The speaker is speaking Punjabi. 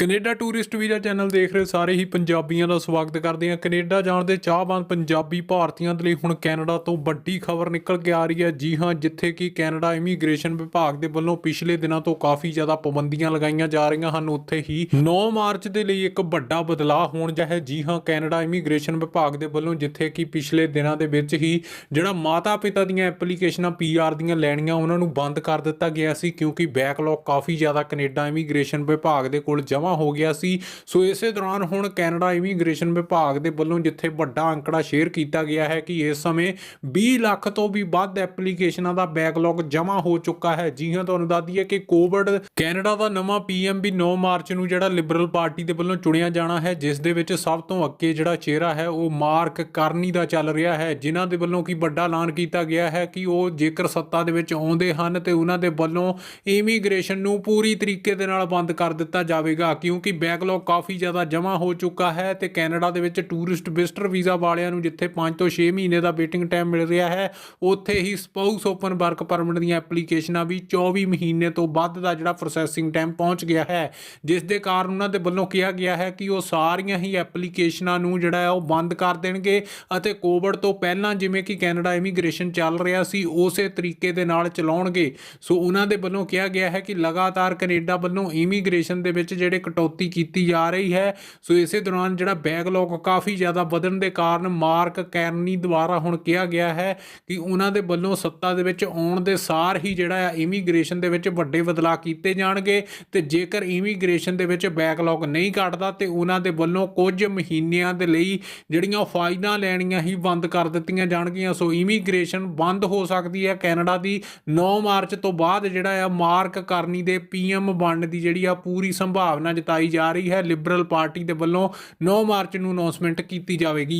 ਕੈਨੇਡਾ ਟੂਰਿਸਟ ਵੀਜ਼ਾ ਚੈਨਲ ਦੇਖ ਰਹੇ ਸਾਰੇ ਹੀ ਪੰਜਾਬੀਆਂ ਦਾ ਸਵਾਗਤ ਕਰਦੇ ਹਾਂ। ਕੈਨੇਡਾ ਜਾਣ ਦੇ ਚਾਹਵਾਨ ਪੰਜਾਬੀ ਭਾਰਤੀਆਂ ਦੇ ਲਈ ਹੁਣ ਕੈਨੇਡਾ ਤੋਂ ਵੱਡੀ ਖਬਰ ਨਿਕਲ ਕੇ ਆ ਰਹੀ ਹੈ। ਜੀ ਹਾਂ, ਜਿੱਥੇ ਕਿ ਕੈਨੇਡਾ ਇਮੀਗ੍ਰੇਸ਼ਨ ਵਿਭਾਗ ਦੇ ਵੱਲੋਂ ਪਿਛਲੇ ਦਿਨਾਂ ਤੋਂ ਕਾਫੀ ਜ਼ਿਆਦਾ ਪਾਬੰਦੀਆਂ ਲਗਾਈਆਂ ਜਾ ਰਹੀਆਂ ਹਨ। ਉੱਥੇ ਹੀ 9 ਮਾਰਚ ਦੇ ਲਈ ਇੱਕ ਵੱਡਾ ਬਦਲਾਅ ਹੋਣ ਜਾ ਹੈ। ਜੀ ਹਾਂ, ਕੈਨੇਡਾ ਇਮੀਗ੍ਰੇਸ਼ਨ ਵਿਭਾਗ ਦੇ ਵੱਲੋਂ ਜਿੱਥੇ ਕਿ ਪਿਛਲੇ ਦਿਨਾਂ ਦੇ ਵਿੱਚ ਹੀ ਜਿਹੜਾ ਮਾਤਾ ਪਿਤਾ ਦੀਆਂ ਐਪਲੀਕੇਸ਼ਨਾਂ ਪੀਆਰ ਦੀਆਂ ਲੈਣੀਆਂ ਉਹਨਾਂ ਨੂੰ ਬੰਦ ਕਰ ਦਿੱਤਾ ਗਿਆ ਸੀ, ਕਿਉਂਕਿ ਬੈਕਲੌਗ ਕਾਫੀ ਜ਼ਿਆਦਾ ਕੈਨੇਡਾ ਇਮੀਗ੍ਰੇਸ਼ਨ ਵਿਭਾਗ ਦੇ ਕੋਲ ਜਮ੍ਹਾਂ ਹੋ ਗਿਆ ਸੀ। ਸੋ ਇਸੇ ਦੌਰਾਨ ਹੁਣ ਕੈਨੇਡਾ ਇਮੀਗ੍ਰੇਸ਼ਨ ਵਿਭਾਗ ਦੇ ਵੱਲੋਂ ਜਿੱਥੇ ਵੱਡਾ ਅੰਕੜਾ ਸ਼ੇਅਰ ਕੀਤਾ ਗਿਆ ਹੈ ਕਿ ਇਸ ਸਮੇਂ 20 ਲੱਖ ਤੋਂ ਵੀ ਵੱਧ ਐਪਲੀਕੇਸ਼ਨਾਂ ਦਾ ਬੈਕਲੌਗ ਜਮ੍ਹਾਂ ਹੋ ਚੁੱਕਾ ਹੈ। ਜੀ ਹਾਂ, ਤੁਹਾਨੂੰ ਦੱਸ ਦਈਏ ਕਿ ਕੋਵਿਡ ਕੈਨੇਡਾ ਦਾ ਨਵਾਂ ਪੀਐਮ ਵੀ 9 ਮਾਰਚ ਨੂੰ ਜਿਹੜਾ ਲਿਬਰਲ ਪਾਰਟੀ ਦੇ ਵੱਲੋਂ ਚੁਣਿਆ ਜਾਣਾ ਹੈ, ਜਿਸ ਦੇ ਵਿੱਚ ਸਭ ਤੋਂ ਅੱਗੇ ਜਿਹੜਾ ਚਿਹਰਾ ਹੈ, ਉਹ ਮਾਰਕ ਕਰਨੀ ਦਾ ਚੱਲ ਰਿਹਾ ਹੈ। ਜਿਨ੍ਹਾਂ ਦੇ ਵੱਲੋਂ ਕੀ ਵੱਡਾ ਐਲਾਨ ਕੀਤਾ ਗਿਆ ਹੈ ਕਿ ਉਹ ਜੇਕਰ ਸੱਤਾ ਦੇ ਵਿੱਚ ਆਉਂਦੇ ਹਨ ਤੇ ਉਹਨਾਂ ਦੇ ਵੱਲੋਂ ਇਮੀਗ੍ਰੇਸ਼ਨ ਨੂੰ ਪੂਰੀ ਤਰੀਕੇ ਦੇ ਨਾਲ ਬੰਦ ਕਰ ਦਿੱਤਾ ਜਾਵੇਗਾ। ਕਿਉਂਕਿ ਬੈਕਲੌਗ ਕਾਫੀ ਜ਼ਿਆਦਾ ਜਮ੍ਹਾਂ ਹੋ ਚੁੱਕਾ ਹੈ ਤੇ ਕੈਨੇਡਾ ਦੇ ਵਿੱਚ ਟੂਰਿਸਟ ਵਿਜ਼ਟਰ ਵੀਜ਼ਾ ਵਾਲਿਆਂ ਨੂੰ ਜਿੱਥੇ 5 ਤੋਂ 6 ਮਹੀਨੇ ਦਾ ਵੇਟਿੰਗ ਟਾਈਮ ਮਿਲ ਰਿਹਾ ਹੈ, ਉੱਥੇ ਹੀ ਸਪਾਊਸ ਓਪਨ ਵਰਕ ਪਰਮਿਟ ਦੀਆਂ ਐਪਲੀਕੇਸ਼ਨਾਂ ਵੀ 24 ਮਹੀਨੇ ਤੋਂ ਵੱਧ ਦਾ ਜਿਹੜਾ ਪ੍ਰੋਸੈਸਿੰਗ ਟਾਈਮ ਪਹੁੰਚ ਗਿਆ ਹੈ। ਜਿਸ ਦੇ ਕਾਰਨ ਉਹਨਾਂ ਦੇ ਵੱਲੋਂ ਕਿਹਾ ਗਿਆ ਹੈ ਕਿ ਉਹ ਸਾਰੀਆਂ ਹੀ ਐਪਲੀਕੇਸ਼ਨਾਂ ਨੂੰ ਜਿਹੜਾ ਹੈ ਉਹ ਬੰਦ ਕਰ ਦੇਣਗੇ ਅਤੇ ਕੋਵਿਡ ਤੋਂ ਪਹਿਲਾਂ ਜਿਵੇਂ ਕਿ ਕੈਨੇਡਾ ਇਮੀਗ੍ਰੇਸ਼ਨ ਚੱਲ ਰਿਹਾ ਸੀ, ਉਸੇ ਤਰੀਕੇ ਦੇ ਨਾਲ ਚਲਾਉਣਗੇ। ਸੋ ਉਹਨਾਂ ਦੇ ਵੱਲੋਂ ਕਿਹਾ ਗਿਆ ਹੈ ਕਿ ਲਗਾਤਾਰ ਕੈਨੇਡਾ ਵੱਲੋਂ ਇਮੀਗ੍ਰੇਸ਼ਨ ਦੇ ਵਿੱਚ ਜਿਹੜੇ ਕਟੌਤੀ ਕੀਤੀ ਜਾ ਰਹੀ ਹੈ। ਸੋ ਇਸੇ ਦੌਰਾਨ ਜਿਹੜਾ ਬੈਕਲੌਗ ਕਾਫੀ ਜ਼ਿਆਦਾ ਵਧਣ ਦੇ ਕਾਰਨ ਮਾਰਕ ਕੈਰਨੀ ਦੁਆਰਾ ਹੁਣ ਕਿਹਾ ਗਿਆ ਹੈ ਕਿ ਉਹਨਾਂ ਦੇ ਵੱਲੋਂ ਸੱਤਾ ਦੇ ਵਿੱਚ ਆਉਣ ਦੇ ਸਾਰ ਹੀ ਜਿਹੜਾ ਆ ਇਮੀਗ੍ਰੇਸ਼ਨ ਦੇ ਵਿੱਚ ਵੱਡੇ ਬਦਲਾਅ ਕੀਤੇ ਜਾਣਗੇ ਤੇ ਜੇਕਰ ਇਮੀਗ੍ਰੇਸ਼ਨ ਦੇ ਵਿੱਚ ਬੈਕਲੌਗ ਨਹੀਂ ਕੱਟਦਾ ਤੇ ਉਹਨਾਂ ਦੇ ਵੱਲੋਂ ਕੁਝ ਮਹੀਨਿਆਂ ਦੇ ਲਈ ਜਿਹੜੀਆਂ ਫਾਈਲਾਂ ਲੈਣੀਆਂ ਹੀ ਬੰਦ ਕਰ ਦਿੱਤੀਆਂ ਜਾਣਗੀਆਂ। ਸੋ ਇਮੀਗ੍ਰੇਸ਼ਨ ਬੰਦ ਹੋ ਸਕਦੀ ਹੈ ਕੈਨੇਡਾ ਦੀ। 9 ਮਾਰਚ ਤੋਂ ਬਾਅਦ ਜਿਹੜਾ ਆ ਮਾਰਕ ਕਰਨੀ ਦੇ ਪੀਐਮ ਬਣਨ ਦੀ ਜਿਹੜੀ ਆ ਪੂਰੀ ਸੰਭਾਵਨਾ ਜਤਾਈ ਜਾ ਰਹੀ ਹੈ। ਲਿਬਰਲ ਪਾਰਟੀ ਦੇ ਵੱਲੋਂ 9 ਮਾਰਚ ਨੂੰ ਅਨਾਉਂਸਮੈਂਟ ਕੀਤੀ ਜਾਵੇਗੀ।